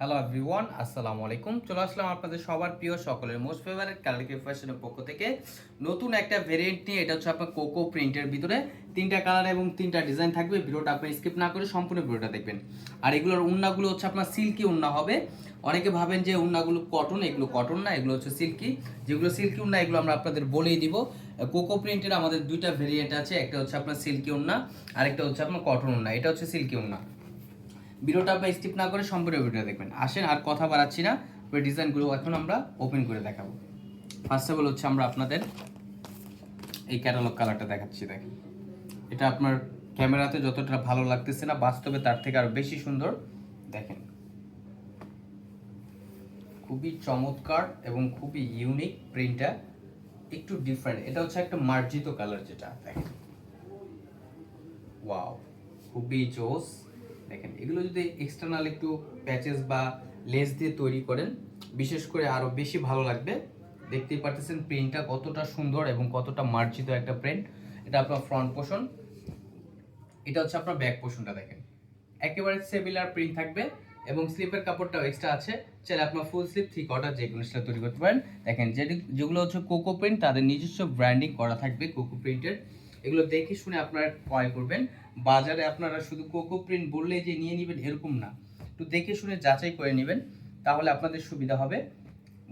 Hello everyone আসসালামু আলাইকুম চলে আসলাম আপনাদের সবার প্রিয় সকলের মোস্ট ফেভারিট কালারকে ফ্যাশনের পক্ষ থেকে। নতুন একটা ভেরিয়েন্ট নিয়ে, এটা হচ্ছে আপনার কোকো প্রিন্টের ভিতরে। তিনটা কালার এবং তিনটা ডিজাইন থাকবে। ভিডিওটা আপনি স্কিপ না করে সম্পূর্ণ ভিডিওটা দেখবেন। আর এগুলোর উন্নাগুলো হচ্ছে আপনার সিল্কি উন্না হবে। অনেকে ভাবেন যে উন্নাগুলো কটন এগুলো কটন না, এগুলো হচ্ছে সিল্কি যেগুলো সিল্কি উন্না, এগুলো আমরা আপনাদের বলেই দিব। কোকো প্রিন্টের আমাদের দুইটা ভেরিয়েন্ট আছে। একটা হচ্ছে আপনার সিল্কি উন্না, আরেকটা হচ্ছে আপনার কটন উন্না। এটা হচ্ছে সিল্কি উন্না। ভিডিওটা আপনি স্কিপ না করে সম্পূর্ণ ভিডিওটা দেখবেন। আসেন, আর কথা বাড়াচ্ছি না ওই ডিজাইনগুলো এখন আমরা ওপেন করে দেখাবো। ফার্স্ট অফ অল হচ্ছে আমরা আপনাদের এই ক্যাটালগ কালারটা দেখাচ্ছি, দেখেন। এটা আপনার ক্যামেরাতে যতটা ভালো লাগতেছে না, বাস্তবে তার থেকে আরও বেশি সুন্দর, দেখেন। খুবই চমৎকার এবং খুবই ইউনিক প্রিন্টটা একটু ডিফারেন্ট এটা হচ্ছে একটা মার্জিত কালার যেটা, দেখেন। ওয়াও খুবই জোস। দেখেন, এগুলো যদি এক্সটার্নাল একটু প্যাচেস বা লেস দিয়ে তৈরি করেন, বিশেষ করে আরও বেশি ভালো লাগবে। দেখতেই পারতেছেন প্রিন্টটা কতটা সুন্দর এবং কতটা মার্জিত একটা প্রিন্ট এটা আপনার ফ্রন্ট পোর্শন এটা হচ্ছে আপনার ব্যাক পোর্শনটা দেখেন। একেবারে সেমিলার প্রিন্ট থাকবে এবং স্লিপের কাপড়টাও এক্সট্রা আছে। চাইলে আপনার ফুল স্লিপ থ্রি কটার যে কোনো সেটা তৈরি করতে পারেন। দেখেন যে যেগুলো হচ্ছে কোকো প্রিন্ট তাদের নিজস্ব ব্র্যান্ডিং করা থাকবে কোকো প্রিন্টের এগুলো দেখে শুনে আপনারা ক্রয় করবেন। বাজারে আপনারা শুধু কোকো প্রিন্ট বললেই যে নিয়ে নেবেন এরকম না। একটু দেখে শুনে যাচাই করে নেবেন, তাহলে আপনাদের সুবিধা হবে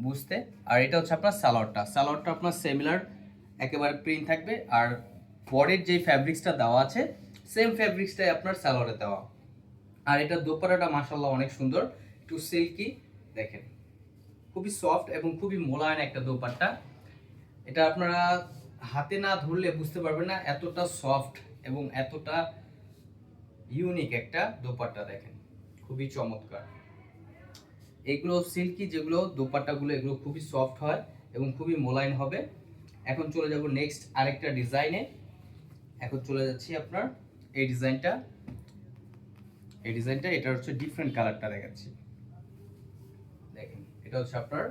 বুঝতে। আর এটা হচ্ছে আপনার সালোয়ারটা। সালোয়ারটা আপনার সেমিলার একেবারে প্রিন্ট থাকবে। আর বডির যে ফ্যাব্রিক্সটা দেওয়া আছে সেম ফ্যাব্রিক্সটাই আপনার সালোয়ারে দেওয়া। আর এটা দোপাটাটা মাসাল্লাহ অনেক সুন্দর, একটু সিল্কি দেখেন। খুবই সফট এবং খুবই মোলায়েম একটা দোপাট্টা। এটা আপনারা হাতে না ধরলে বুঝতে পারবেন না, এতটা সফট এবং এতটা ইউনিক একটা দোপাট্টা দেখেন। খুবই চমৎকার। এগুলো সিল্কি যেগুলো, দোপাট্টাগুলো, এগুলো খুবই সফট হয় এবং খুবই মোলায়েম হবে। এখন চলে যাব নেক্সট আরেকটা ডিজাইনে এখন চলে যাচ্ছি আপনার এই ডিজাইনটা এই ডিজাইনটা এটা হচ্ছে ডিফারেন্ট কালারটা দেখাচ্ছি। দেখেন, এটা হচ্ছে আপনার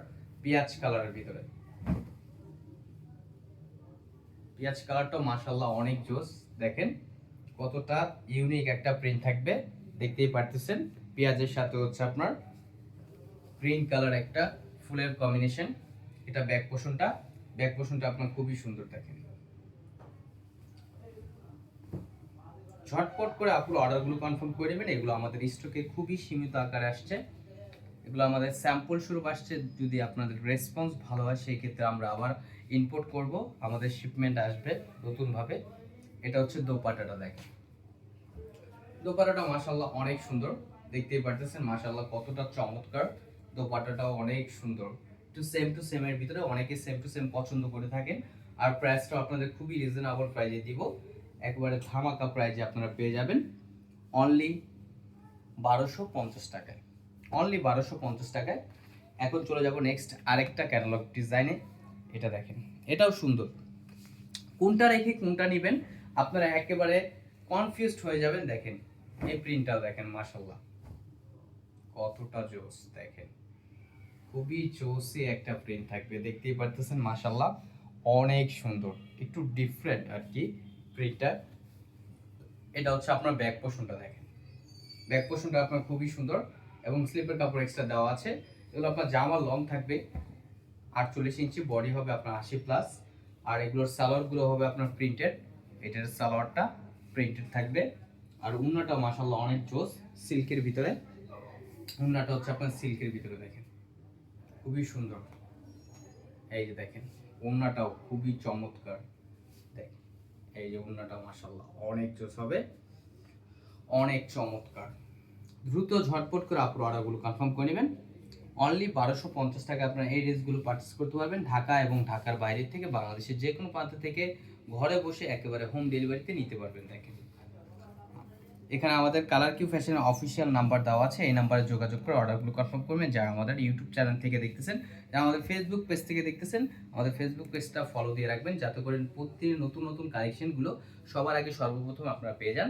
পেঁয়াজ কালারের ভিতরে। পেঁয়াজ কালারটা মাশাল্লাহ অনেক জোস। দেখেন কতটা ইউনিক একটা প্রিন্ট থাকবে। দেখতেই পারতেছেন, পেঁয়াজের সাথে হচ্ছে আপনার গ্রিন কালার একটা ফুলের কম্বিনেশন এটা ব্যাক পোষণটা ব্যাক পোষণটা আপনার খুবই সুন্দর দেখেন। ঝটপট করে আপুর অর্ডারগুলো কনফার্ম করে নেবেন, এগুলো আমাদের স্টকে খুবই সীমিত আকারে আসছে। এগুলো আমাদের স্যাম্পল স্বরূপ আসছে, যদি আপনাদের রেসপন্স ভালো হয়, সেই ক্ষেত্রে আমরা আবার ইম্পোর্ট করব। আমাদের শিপমেন্ট আসবে নতুনভাবে। এটা হচ্ছে দোপাটাটা দেখেন। দোপাটাটা মাশাল্লাহ অনেক সুন্দর। দেখতেই পারতেছেন মাশাল্লাহ কতটা চমৎকার। দোপাটাটাও অনেক সুন্দর। একটু সেম টু সেম এর ভিতরে অনেকে সেম টু সেম পছন্দ করে থাকেন। আর প্রাইসটা আপনাদের খুবই রিজনেবল প্রাইজে দিব। একবারে ধামাকা প্রাইজে আপনারা পেয়ে যাবেন। অনলি বারোশো পঞ্চাশ টাকায়। অনলি বারোশো পঞ্চাশ টাকায়। এখন চলে যাব নেক্সট আরেকটা ক্যাটালগ ডিজাইনে এটা দেখেন, এটাও সুন্দর। কোনটা রেখে কোনটা নেবেন? আপনারা একেবারে কনফিউজড হয়ে যাবেন। দেখেন, এই প্রিন্টটা দেখেন মাশাল্লাহ কতটা জোস, দেখেন। খুবই জোসি একটা প্রিন্ট থাকবে, দেখতেই পারতেছেন মাশাল্লাহ অনেক সুন্দর, একটু ডিফারেন্ট আর কি প্রিন্টটা এটা হচ্ছে আপনার ব্যাক পোর্শনটা দেখেন। ব্যাক পোর্শনটা আপনার খুবই সুন্দর। এবং স্লিপের কাপড় এক্সট্রা দেওয়া আছে। এগুলো আপনার জামা লং থাকবে। আটচল্লিশ ইঞ্চি বডি হবে আপনার আশি প্লাস আর এগুলোর সালোয়ারগুলো হবে আপনার প্রিন্টেড এটার সালোয়ারটা প্রিন্টেড থাকবে। আর উন্নাটা মাসাল্লাহ অনেক জোস সিল্কের ভিতরে। উন্নাটা হচ্ছে আপনার সিল্কের ভিতরে দেখেন। খুবই সুন্দর। এই যে দেখেন, উন্নাটাও খুবই চমৎকার। দেখেন এই যে উন্নাটা মাসাল্লাহ অনেক জোস হবে। অনেক চমৎকার। দ্রুত ঝটপট করে আপনার অর্ডারগুলো কনফার্ম করে নেবেন। অনলি বারোশো পঞ্চাশ টাকা আপনার এই ড্রেসগুলো পারচেস করতে পারবেন ঢাকা এবং ঢাকার বাইরে থেকে বাংলাদেশের যে কোনো প্রান্ত থেকে ঘরে বসে একেবারে হোম ডেলিভারিতে নিতে পারবেন, দেখেন। এখানে আমাদের কালার কিউ ফ্যাশনের অফিসিয়াল নাম্বার দেওয়া আছে, এই নাম্বারে যোগাযোগ করে অর্ডারগুলো কনফার্ম করবেন। যারা আমাদের ইউটিউব চ্যানেল থেকে দেখতেছেন, যারা আমাদের ফেসবুক পেজ থেকে দেখতেছেন, আমাদের ফেসবুক পেজটা ফলো দিয়ে রাখবেন, যাতে করে প্রতিদিন নতুন নতুন কালেকশনগুলো সবার আগে সর্বপ্রথম আপনারা পেয়ে যান।